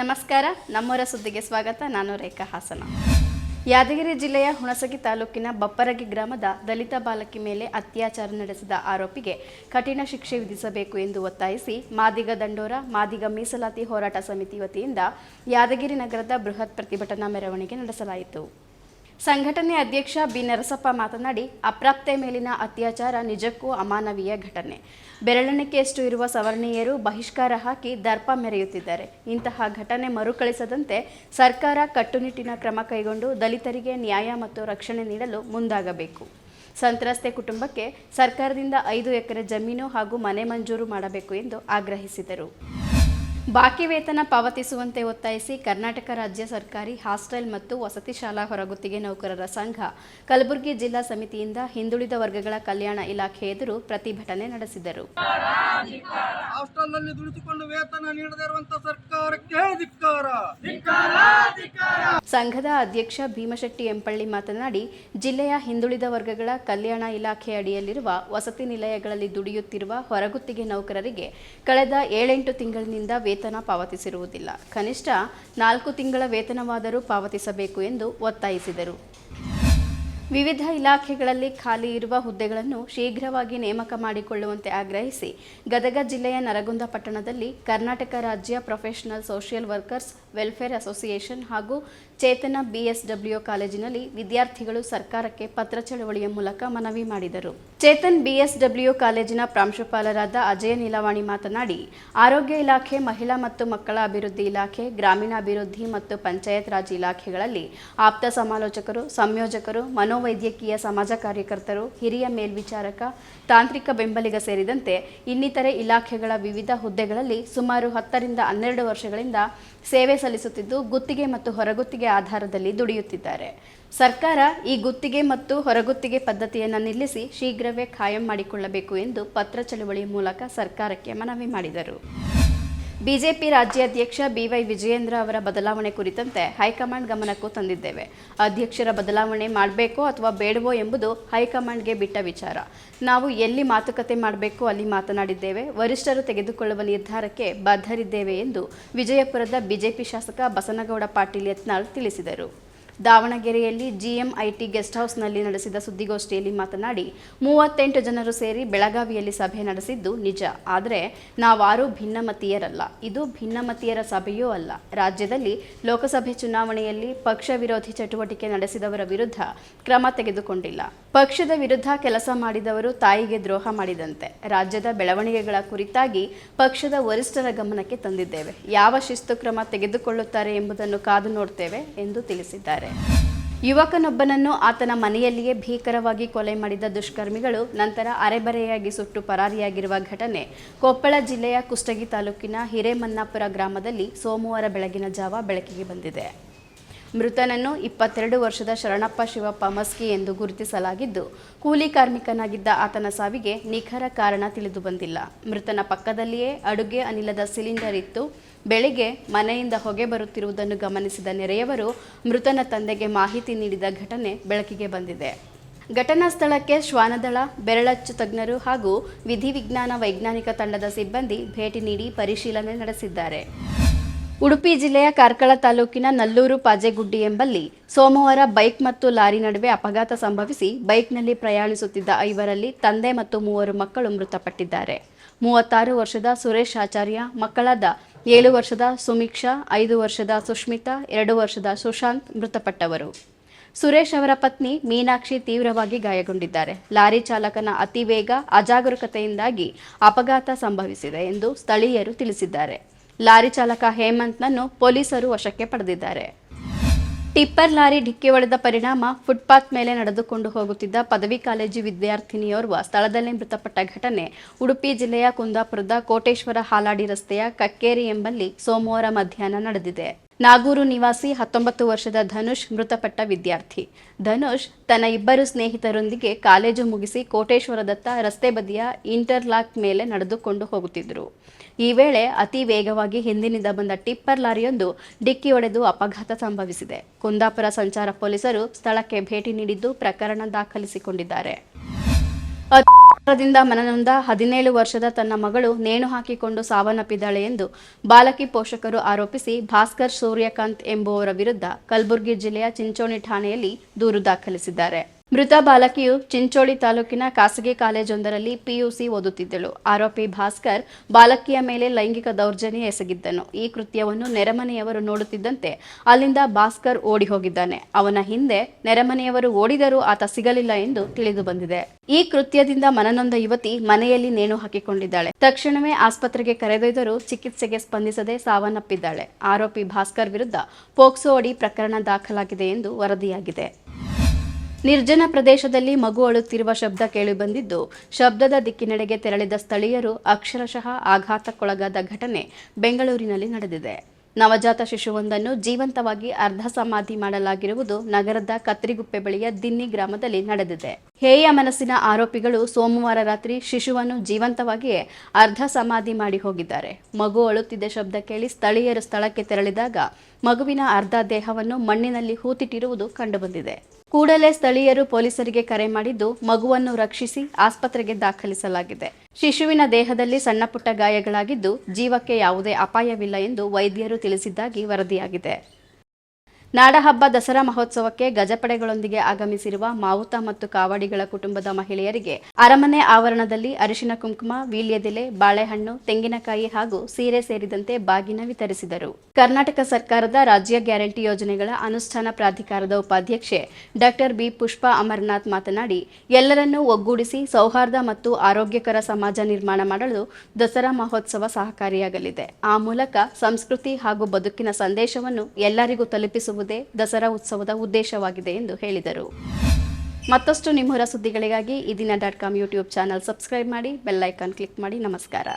ನಮಸ್ಕಾರ, ನಮ್ಮೂರ ಸುದ್ದಿಗೆ ಸ್ವಾಗತ. ನಾನು ರೇಖಾ ಹಾಸನ. ಯಾದಗಿರಿ ಜಿಲ್ಲೆಯ ಹುಣಸಗಿ ತಾಲೂಕಿನ ಬಪ್ಪರಗಿ ಗ್ರಾಮದ ದಲಿತ ಬಾಲಕಿ ಮೇಲೆ ಅತ್ಯಾಚಾರ ನಡೆಸಿದ ಆರೋಪಿಗೆ ಕಠಿಣ ಶಿಕ್ಷೆ ವಿಧಿಸಬೇಕು ಎಂದು ಒತ್ತಾಯಿಸಿ ಮಾದಿಗ ದಂಡೋರ, ಮಾದಿಗ ಮೀಸಲಾತಿ ಹೋರಾಟ ಸಮಿತಿ ವತಿಯಿಂದ ಯಾದಗಿರಿ ನಗರದ ಬೃಹತ್ ಪ್ರತಿಭಟನಾ ಮೆರವಣಿಗೆ ನಡೆಸಲಾಯಿತು. ಸಂಘಟನೆ ಅಧ್ಯಕ್ಷ ಬಿ ನರಸಪ್ಪ ಮಾತನಾಡಿ ಅಪ್ರಾಪ್ತೆ ಮೇಲಿನ ಅತ್ಯಾಚಾರ ನಿಜಕ್ಕೂ ಅಮಾನವೀಯ ಘಟನೆ. ಬೆರಳೆಣಿಕೆಯಷ್ಟು ಇರುವ ಸವರ್ಣೀಯರು ಬಹಿಷ್ಕಾರ ಹಾಕಿ ದರ್ಪ ಮೆರೆಯುತ್ತಿದ್ದಾರೆ. ಇಂತಹ ಘಟನೆ ಮರುಕಳಿಸದಂತೆ ಸರ್ಕಾರ ಕಟ್ಟುನಿಟ್ಟಿನ ಕ್ರಮ ಕೈಗೊಂಡು ದಲಿತರಿಗೆ ನ್ಯಾಯ ಮತ್ತು ರಕ್ಷಣೆ ನೀಡಲು ಮುಂದಾಗಬೇಕು. ಸಂತ್ರಸ್ತೆ ಕುಟುಂಬಕ್ಕೆ ಸರ್ಕಾರದಿಂದ ಐದು ಎಕರೆ ಜಮೀನು ಹಾಗೂ ಮನೆ ಮಂಜೂರು ಮಾಡಬೇಕು ಎಂದು ಆಗ್ರಹಿಸಿದರು. ಬಾಕಿ ವೇತನ ಪಾವತಿಸುವಂತೆ ಒತ್ತಾಯಿಸಿ ಕರ್ನಾಟಕ ರಾಜ್ಯ ಸರ್ಕಾರಿ ಹಾಸ್ಟೆಲ್ ಮತ್ತು ವಸತಿ ಶಾಲಾ ಹೊರಗುತ್ತಿಗೆ ನೌಕರರ ಸಂಘ ಕಲಬುರಗಿ ಜಿಲ್ಲಾ ಸಮಿತಿಯಿಂದ ಹಿಂದುಳಿದ ವರ್ಗಗಳ ಕಲ್ಯಾಣ ಇಲಾಖೆ ಎದುರು ಪ್ರತಿಭಟನೆ ನಡೆಸಿದರು. ಸಂಘದ ಅಧ್ಯಕ್ಷ ಭೀಮಶೆಟ್ಟಿ ಎಂಪಳ್ಳಿ ಮಾತನಾಡಿ, ಜಿಲ್ಲೆಯ ಹಿಂದುಳಿದ ವರ್ಗಗಳ ಕಲ್ಯಾಣ ಇಲಾಖೆ ಅಡಿಯಲ್ಲಿರುವ ವಸತಿ ನಿಲಯಗಳಲ್ಲಿ ದುಡಿಯುತ್ತಿರುವ ಹೊರಗುತ್ತಿಗೆ ನೌಕರರಿಗೆ ಕಳೆದ ಏಳೆಂಟು ತಿಂಗಳಿನಿಂದ ವೇತನ ಪಾವತಿಸಿರುವುದಿಲ್ಲ. ಕನಿಷ್ಠ ನಾಲ್ಕು ತಿಂಗಳ ವೇತನವಾದರೂ ಪಾವತಿಸಬೇಕು ಎಂದು ಒತ್ತಾಯಿಸಿದರು. ವಿವಿಧ ಇಲಾಖೆಗಳಲ್ಲಿ ಖಾಲಿ ಇರುವ ಹುದ್ದೆಗಳನ್ನು ಶೀಘ್ರವಾಗಿ ನೇಮಕ ಮಾಡಿಕೊಳ್ಳುವಂತೆ ಆಗ್ರಹಿಸಿ ಗದಗ ಜಿಲ್ಲೆಯ ನರಗುಂದ ಪಟ್ಟಣದಲ್ಲಿ ಕರ್ನಾಟಕ ರಾಜ್ಯ professional social workers welfare association ಹಾಗೂ ಚೇತನ ಬಿಎಸ್ಡಬ್ಲ್ಯೂ ಕಾಲೇಜಿನಲ್ಲಿ ವಿದ್ಯಾರ್ಥಿಗಳು ಸರ್ಕಾರಕ್ಕೆ ಪತ್ರ ಚಳವಳಿಯ ಮೂಲಕ ಮನವಿ ಮಾಡಿದರು. ಚೇತನ್ ಬಿಎಸ್ಡಬ್ಲ್ಯೂ ಕಾಲೇಜಿನ ಪ್ರಾಂಶುಪಾಲರಾದ ಅಜಯ ನೀಲವಾಣಿ ಮಾತನಾಡಿ, ಆರೋಗ್ಯ ಇಲಾಖೆ, ಮಹಿಳಾ ಮತ್ತು ಮಕ್ಕಳ ಅಭಿವೃದ್ಧಿ ಇಲಾಖೆ, ಗ್ರಾಮೀಣಾಭಿವೃದ್ಧಿ ಮತ್ತು ಪಂಚಾಯತ್ ರಾಜ್ ಇಲಾಖೆಗಳಲ್ಲಿ ಆಪ್ತ ಸಮಾಲೋಚಕರು, ಸಂಯೋಜಕರು, ಮನೋವೈದ್ಯಕೀಯ ಸಮಾಜ ಕಾರ್ಯಕರ್ತರು, ಹಿರಿಯ ಮೇಲ್ವಿಚಾರಕ, ತಾಂತ್ರಿಕ ಬೆಂಬಲಿಗ ಸೇರಿದಂತೆ ಇನ್ನಿತರೆ ಇಲಾಖೆಗಳ ವಿವಿಧ ಹುದ್ದೆಗಳಲ್ಲಿ ಸುಮಾರು ಹತ್ತರಿಂದ ಹನ್ನೆರಡು ವರ್ಷಗಳಿಂದ ಸೇವೆ ಸಲ್ಲಿಸುತ್ತಿದ್ದು ಗುತ್ತಿಗೆ ಮತ್ತು ಹೊರಗುತ್ತಿಗೆ ಆಧಾರದಲ್ಲಿ ದುಡಿಯುತ್ತಿದ್ದಾರೆ. ಸರ್ಕಾರ ಈ ಗುತ್ತಿಗೆ ಮತ್ತು ಹೊರಗುತ್ತಿಗೆ ಪದ್ಧತಿಯನ್ನು ನಿಲ್ಲಿಸಿ ಶೀಘ್ರವೇ ಖಾಯಂ ಮಾಡಿಕೊಳ್ಳಬೇಕು ಎಂದು ಪತ್ರ ಚಳವಳಿ ಮೂಲಕ ಸರ್ಕಾರಕ್ಕೆ ಮನವಿ ಮಾಡಿದರು. ಬಿಜೆಪಿ ರಾಜ್ಯಾಧ್ಯಕ್ಷ ಬಿವೈ ವಿಜಯೇಂದ್ರ ಅವರ ಬದಲಾವಣೆ ಕುರಿತಂತೆ ಹೈಕಮಾಂಡ್ ಗಮನಕ್ಕೂ ತಂದಿದ್ದೇವೆ. ಅಧ್ಯಕ್ಷರ ಬದಲಾವಣೆ ಮಾಡಬೇಕೋ ಅಥವಾ ಬೇಡವೋ ಎಂಬುದು ಹೈಕಮಾಂಡ್ಗೆ ಬಿಟ್ಟ ವಿಚಾರ. ನಾವು ಎಲ್ಲಿ ಮಾತುಕತೆ ಮಾಡಬೇಕು ಅಲ್ಲಿ ಮಾತನಾಡಿದ್ದೇವೆ. ವರಿಷ್ಠರು ತೆಗೆದುಕೊಳ್ಳುವ ನಿರ್ಧಾರಕ್ಕೆ ಬದ್ಧರಿದ್ದೇವೆ ಎಂದು ವಿಜಯಪುರದ ಬಿಜೆಪಿ ಶಾಸಕ ಬಸನಗೌಡ ಪಾಟೀಲ್ ಯತ್ನಾಳ್ ತಿಳಿಸಿದರು. ದಾವಣಗೆರೆಯಲ್ಲಿ ಜಿಎಂಐಟಿ ಗೆಸ್ಟ್ ಹೌಸ್ನಲ್ಲಿ ನಡೆಸಿದ ಸುದ್ದಿಗೋಷ್ಠಿಯಲ್ಲಿ ಮಾತನಾಡಿ, ಮೂವತ್ತೆಂಟು ಜನರು ಸೇರಿ ಬೆಳಗಾವಿಯಲ್ಲಿ ಸಭೆ ನಡೆಸಿದ್ದು ನಿಜ. ಆದರೆ ನಾವಾರೂ ಭಿನ್ನಮತೀಯರಲ್ಲ. ಇದು ಭಿನ್ನಮತೀಯರ ಸಭೆಯೂ ಅಲ್ಲ. ರಾಜ್ಯದಲ್ಲಿ ಲೋಕಸಭೆ ಚುನಾವಣೆಯಲ್ಲಿ ಪಕ್ಷ ವಿರೋಧಿ ಚಟುವಟಿಕೆ ನಡೆಸಿದವರ ವಿರುದ್ಧ ಕ್ರಮ ತೆಗೆದುಕೊಂಡಿಲ್ಲ. ಪಕ್ಷದ ವಿರುದ್ಧ ಕೆಲಸ ಮಾಡಿದವರು ತಾಯಿಗೆ ದ್ರೋಹ ಮಾಡಿದಂತೆ. ರಾಜ್ಯದ ಬೆಳವಣಿಗೆಗಳ ಕುರಿತಾಗಿ ಪಕ್ಷದ ವರಿಷ್ಠರ ಗಮನಕ್ಕೆ ತಂದಿದ್ದೇವೆ. ಯಾವ ಶಿಸ್ತು ಕ್ರಮ ತೆಗೆದುಕೊಳ್ಳುತ್ತಾರೆ ಎಂಬುದನ್ನು ಕಾದು ನೋಡ್ತೇವೆ ಎಂದು ತಿಳಿಸಿದ್ದಾರೆ. ಯುವಕನೊಬ್ಬನನ್ನು ಆತನ ಮನೆಯಲ್ಲಿಯೇ ಭೀಕರವಾಗಿ ಕೊಲೆ ಮಾಡಿದ ದುಷ್ಕರ್ಮಿಗಳು ನಂತರ ಅರೆಬರೆಯಾಗಿ ಸುಟ್ಟು ಪರಾರಿಯಾಗಿರುವ ಘಟನೆ ಕೊಪ್ಪಳ ಜಿಲ್ಲೆಯ ಕುಷ್ಟಗಿ ತಾಲೂಕಿನ ಹಿರೇಮನ್ನಾಪುರ ಗ್ರಾಮದಲ್ಲಿ ಸೋಮವಾರ ಬೆಳಗಿನ ಜಾವ ಬೆಳಕಿಗೆ ಬಂದಿದೆ. ಮೃತನನ್ನು ಇಪ್ಪತ್ತೆರಡು ವರ್ಷದ ಶರಣಪ್ಪ ಶಿವಪ್ಪ ಮಸ್ಕಿ ಎಂದು ಗುರುತಿಸಲಾಗಿದ್ದು, ಕೂಲಿ ಕಾರ್ಮಿಕನಾಗಿದ್ದ ಆತನ ಸಾವಿಗೆ ನಿಖರ ಕಾರಣ ತಿಳಿದು ಬಂದಿಲ್ಲ. ಮೃತನ ಪಕ್ಕದಲ್ಲಿಯೇ ಅಡುಗೆ ಅನಿಲದ ಸಿಲಿಂಡರ್ ಇತ್ತು. ಬೆಳಿಗ್ಗೆ ಮನೆಯಿಂದ ಹೊಗೆ ಬರುತ್ತಿರುವುದನ್ನು ಗಮನಿಸಿದ ನೆರೆಯವರು ಮೃತನ ತಂದೆಗೆ ಮಾಹಿತಿ ನೀಡಿದ ಘಟನೆ ಬೆಳಕಿಗೆ ಬಂದಿದೆ. ಘಟನಾ ಸ್ಥಳಕ್ಕೆ ಶ್ವಾನದಳ, ಬೆರಳಚ್ಚು ತಜ್ಞರು ಹಾಗೂ ವಿಧಿವಿಜ್ಞಾನ ವೈಜ್ಞಾನಿಕ ತಂಡದ ಸಿಬ್ಬಂದಿ ಭೇಟಿ ನೀಡಿ ಪರಿಶೀಲನೆ ನಡೆಸಿದ್ದಾರೆ. ಉಡುಪಿ ಜಿಲ್ಲೆಯ ಕಾರ್ಕಳ ತಾಲೂಕಿನ ನಲ್ಲೂರು ಪಾಜೆಗುಡ್ಡಿ ಎಂಬಲ್ಲಿ ಸೋಮವಾರ ಬೈಕ್ ಮತ್ತು ಲಾರಿ ನಡುವೆ ಅಪಘಾತ ಸಂಭವಿಸಿ ಬೈಕ್ನಲ್ಲಿ ಪ್ರಯಾಣಿಸುತ್ತಿದ್ದ ಐವರಲ್ಲಿ ತಂದೆ ಮತ್ತು ಮೂವರು ಮಕ್ಕಳು ಮೃತಪಟ್ಟಿದ್ದಾರೆ. ಮೂವತ್ತಾರು ವರ್ಷದ ಸುರೇಶ್ ಆಚಾರ್ಯ, ಮಕ್ಕಳಾದ ಏಳು ವರ್ಷದ ಸುಮೀಕ್ಷಾ, ಐದು ವರ್ಷದ ಸುಷ್ಮಿತಾ ಎರಡು ವರ್ಷದ ಸುಶಾಂತ್ ಮೃತಪಟ್ಟವರು. ಸುರೇಶ್ ಅವರ ಪತ್ನಿ ಮೀನಾಕ್ಷಿ ತೀವ್ರವಾಗಿ ಗಾಯಗೊಂಡಿದ್ದಾರೆ. ಲಾರಿ ಚಾಲಕನ ಅತಿ ವೇಗ ಅಜಾಗರೂಕತೆಯಿಂದಾಗಿ ಅಪಘಾತ ಸಂಭವಿಸಿದೆ ಎಂದು ಸ್ಥಳೀಯರು ತಿಳಿಸಿದ್ದಾರೆ. ಲಾರಿ ಚಾಲಕ ಹೇಮಂತ್ನನ್ನು ಪೊಲೀಸರು ವಶಕ್ಕೆ ಪಡೆದಿದ್ದಾರೆ. ಟಿಪ್ಪರ್ ಲಾರಿ ಡಿಕ್ಕಿ ಹೊಡೆದ ಪರಿಣಾಮ ಫುಟ್ಪಾತ್ ಮೇಲೆ ನಡೆದುಕೊಂಡು ಹೋಗುತ್ತಿದ್ದ ಪದವಿ ಕಾಲೇಜು ವಿದ್ಯಾರ್ಥಿನಿಯೋರ್ವ ಸ್ಥಳದಲ್ಲೇ ಮೃತಪಟ್ಟ ಘಟನೆ. ಉಡುಪಿ ಜಿಲ್ಲೆಯ ಕುಂದಾಪುರದ ಕೋಟೇಶ್ವರ ಹಾಲಾಡಿ ರಸ್ತೆಯ ಕಕ್ಕೇರಿ ಎಂಬಲ್ಲಿ ಸೋಮವಾರ ಮಧ್ಯಾಹ್ನ ನಡೆದಿದೆ. ನಾಗೂರು ನಿವಾಸಿ ಹತ್ತೊಂಬತ್ತು ವರ್ಷದ ಧನುಷ್ ಮೃತಪಟ್ಟ ವಿದ್ಯಾರ್ಥಿ. ಧನುಷ್ ತನ್ನ ಇಬ್ಬರು ಸ್ನೇಹಿತರೊಂದಿಗೆ ಕಾಲೇಜು ಮುಗಿಸಿ ಕೋಟೇಶ್ವರದತ್ತ ರಸ್ತೆ ಬದಿಯ ಇಂಟರ್ಲಾಕ್ ಮೇಲೆ ನಡೆದುಕೊಂಡು ಹೋಗುತ್ತಿದ್ದರು. ಈ ವೇಳೆ ಅತಿ ವೇಗವಾಗಿ ಹಿಂದಿನಿಂದ ಬಂದ ಟಿಪ್ಪರ್ ಲಾರಿಯೊಂದು ಡಿಕ್ಕಿ ಒಡೆದು ಅಪಘಾತ ಸಂಭವಿಸಿದೆ. ಕುಂದಾಪುರ ಸಂಚಾರ ಪೊಲೀಸರು ಸ್ಥಳಕ್ಕೆ ಭೇಟಿ ನೀಡಿದ್ದು ಪ್ರಕರಣ ದಾಖಲಿಸಿಕೊಂಡಿದ್ದಾರೆ. ಅತ್ಯಾಚಾರದಿಂದ ಮನನೊಂದ ಹದಿನೇಳು ವರ್ಷದ ತನ್ನ ಮಗಳು ನೇಣು ಹಾಕಿಕೊಂಡು ಸಾವನ್ನಪ್ಪಿದ್ದಾಳೆ ಎಂದು ಬಾಲಕಿ ಪೋಷಕರು ಆರೋಪಿಸಿ ಭಾಸ್ಕರ್ ಸೂರ್ಯಕಾಂತ್ ಎಂಬುವರ ವಿರುದ್ಧ ಕಲಬುರಗಿ ಜಿಲ್ಲೆಯ ಚಿಂಚೋಣಿ ಠಾಣೆಯಲ್ಲಿ ದೂರು ದಾಖಲಿಸಿದ್ದಾರೆ. ಮೃತ ಬಾಲಕಿಯು ಚಿಂಚೋಳಿ ತಾಲೂಕಿನ ಖಾಸಗಿ ಕಾಲೇಜೊಂದರಲ್ಲಿ ಪಿಯುಸಿ ಓದುತ್ತಿದ್ದಳು. ಆರೋಪಿ ಭಾಸ್ಕರ್ ಬಾಲಕಿಯ ಮೇಲೆ ಲೈಂಗಿಕ ದೌರ್ಜನ್ಯ ಎಸಗಿದ್ದನು. ಈ ಕೃತ್ಯವನ್ನು ನೆರೆಮನೆಯವರು ನೋಡುತ್ತಿದ್ದಂತೆ ಅಲ್ಲಿಂದ ಭಾಸ್ಕರ್ ಓಡಿ ಹೋಗಿದ್ದಾನೆ ಅವನ ಹಿಂದೆ ನೆರೆಮನೆಯವರು ಓಡಿದರೂ ಆತ ಸಿಗಲಿಲ್ಲ ಎಂದು ತಿಳಿದು ಬಂದಿದೆ. ಈ ಕೃತ್ಯದಿಂದ ಮನನೊಂದ ಯುವತಿ ಮನೆಯಲ್ಲಿ ನೇಣು ಹಾಕಿಕೊಂಡಿದ್ದಾಳೆ. ತಕ್ಷಣವೇ ಆಸ್ಪತ್ರೆಗೆ ಕರೆದೊಯ್ದರೂ ಚಿಕಿತ್ಸೆಗೆ ಸ್ಪಂದಿಸದೆ ಸಾವನ್ನಪ್ಪಿದ್ದಾಳೆ. ಆರೋಪಿ ಭಾಸ್ಕರ್ ವಿರುದ್ಧ ಪೋಕ್ಸೋ ಅಡಿ ಪ್ರಕರಣ ದಾಖಲಾಗಿದೆ ಎಂದು ವರದಿಯಾಗಿದೆ. ನಿರ್ಜನ ಪ್ರದೇಶದಲ್ಲಿ ಮಗು ಅಳುತ್ತಿರುವ ಶಬ್ದ ಕೇಳಿಬಂದಿದ್ದು ಶಬ್ದದ ದಿಕ್ಕಿನೆಡೆಗೆ ತೆರಳಿದ ಸ್ಥಳೀಯರು ಅಕ್ಷರಶಃ ಆಘಾತಕ್ಕೊಳಗಾದ ಘಟನೆ ಬೆಂಗಳೂರಿನಲ್ಲಿ ನಡೆದಿದೆ. ನವಜಾತ ಶಿಶುವೊಂದನ್ನು ಜೀವಂತವಾಗಿ ಅರ್ಧ ಸಮಾಧಿ ಮಾಡಲಾಗಿರುವುದು ನಗರದ ಕತ್ರಿಗುಪ್ಪೆ ಬಳಿಯ ದಿನ್ನಿ ಗ್ರಾಮದಲ್ಲಿ ನಡೆದಿದೆ. ಹೇಯ ಮನಸ್ಸಿನ ಆರೋಪಿಗಳು ಸೋಮವಾರ ರಾತ್ರಿ ಶಿಶುವನ್ನು ಜೀವಂತವಾಗಿಯೇ ಅರ್ಧ ಸಮಾಧಿ ಮಾಡಿ ಹೋಗಿದ್ದಾರೆ. ಮಗು ಅಳುತ್ತಿದ್ದ ಶಬ್ದ ಕೇಳಿ ಸ್ಥಳೀಯರು ಸ್ಥಳಕ್ಕೆ ತೆರಳಿದಾಗ ಮಗುವಿನ ಅರ್ಧ ದೇಹವನ್ನು ಮಣ್ಣಿನಲ್ಲಿ ಹೂತಿಟ್ಟಿರುವುದು ಕಂಡುಬಂದಿದೆ. ಕೂಡಲೇ ಸ್ಥಳೀಯರು ಪೊಲೀಸರಿಗೆ ಕರೆ ಮಾಡಿದ್ದು ಮಗುವನ್ನು ರಕ್ಷಿಸಿ ಆಸ್ಪತ್ರೆಗೆ ದಾಖಲಿಸಲಾಗಿದೆ. ಶಿಶುವಿನ ದೇಹದಲ್ಲಿ ಸಣ್ಣಪುಟ್ಟ ಗಾಯಗಳಾಗಿದ್ದು ಜೀವಕ್ಕೆ ಯಾವುದೇ ಅಪಾಯವಿಲ್ಲ ಎಂದು ವೈದ್ಯರು ತಿಳಿಸಿದ್ದಾಗಿ ವರದಿಯಾಗಿದೆ. ನಾಡಹಬ್ಬ ದಸರಾ ಮಹೋತ್ಸವಕ್ಕೆ ಗಜಪಡೆಗಳೊಂದಿಗೆ ಆಗಮಿಸಿರುವ ಮಾವುತ ಮತ್ತು ಕಾವಾಡಿಗಳ ಕುಟುಂಬದ ಮಹಿಳೆಯರಿಗೆ ಅರಮನೆ ಆವರಣದಲ್ಲಿ ಅರಿಶಿನ ಕುಂಕುಮ, ವೀಳ್ಯದೆಲೆ, ಬಾಳೆಹಣ್ಣು, ತೆಂಗಿನಕಾಯಿ ಹಾಗೂ ಸೀರೆ ಸೇರಿದಂತೆ ಬಾಗಿನ ವಿತರಿಸಿದರು. ಕರ್ನಾಟಕ ಸರ್ಕಾರದ ರಾಜ್ಯ ಗ್ಯಾರಂಟಿ ಯೋಜನೆಗಳ ಅನುಷ್ಠಾನ ಪ್ರಾಧಿಕಾರದ ಉಪಾಧ್ಯಕ್ಷೆ ಡಾಕ್ಟರ್ ಬಿ. ಪುಷ್ಪಾ ಅಮರನಾಥ್ ಮಾತನಾಡಿ, ಎಲ್ಲರನ್ನೂ ಒಗ್ಗೂಡಿಸಿ ಸೌಹಾರ್ದ ಮತ್ತು ಆರೋಗ್ಯಕರ ಸಮಾಜ ನಿರ್ಮಾಣ ಮಾಡಲು ದಸರಾ ಮಹೋತ್ಸವ ಸಹಕಾರಿಯಾಗಲಿದೆ. ಆ ಮೂಲಕ ಸಂಸ್ಕೃತಿ ಹಾಗೂ ಬದುಕಿನ ಸಂದೇಶವನ್ನು ಎಲ್ಲರಿಗೂ ತಲುಪಿಸುವುದೇ ದಸರಾ ಉತ್ಸವದ ಉದ್ದೇಶವಾಗಿದೆ ಎಂದು ಹೇಳಿದರು. ಮತ್ತಷ್ಟು ನಿಮ್ಮೂರ ಸುದ್ದಿಗಳಿಗಾಗಿ Ee Dina dot com YouTube channel subscribe ಮಾಡಿ ಬೆಲ್ಲೈಕಾನ್ ಕ್ಲಿಕ್ ಮಾಡಿ ನಮಸ್ಕಾರ.